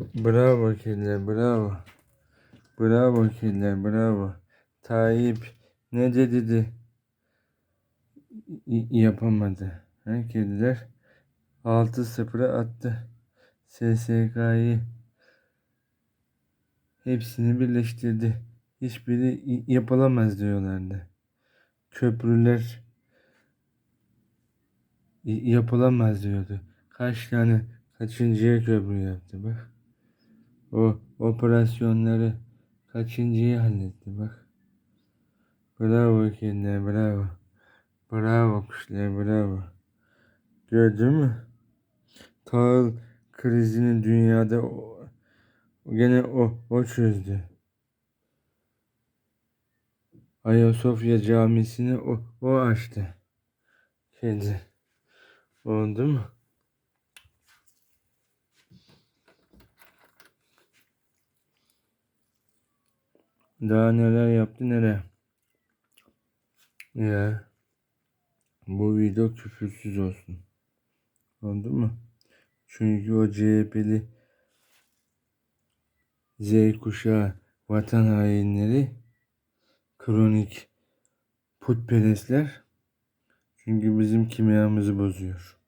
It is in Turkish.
Bravo kediler bravo. Bravo kediler bravo. Tayyip ne de dedi? Y- yapamadı. Ha, kediler 6-0'a attı. SSK'yı hepsini birleştirdi. Hiçbiri yapılamaz diyorlardı. Köprüler yapılamaz diyordu. Kaç tane kaçıncıya köprü yaptı bak. O operasyonları kaçıncıyı halletti bak. Bravo kediler bravo. Bravo kuşlar bravo. Gördün mü? Tahıl krizini dünyada o, gene o, o çözdü. Ayasofya camisini o, o açtı. Kedi. Oldu mu? Daha neler yaptı neler. Ya. Bu video küfürsüz olsun. Oldu mu? Çünkü o CHP'li Z kuşağı vatan hainleri kronik putperestler çünkü bizim kimyamızı bozuyor.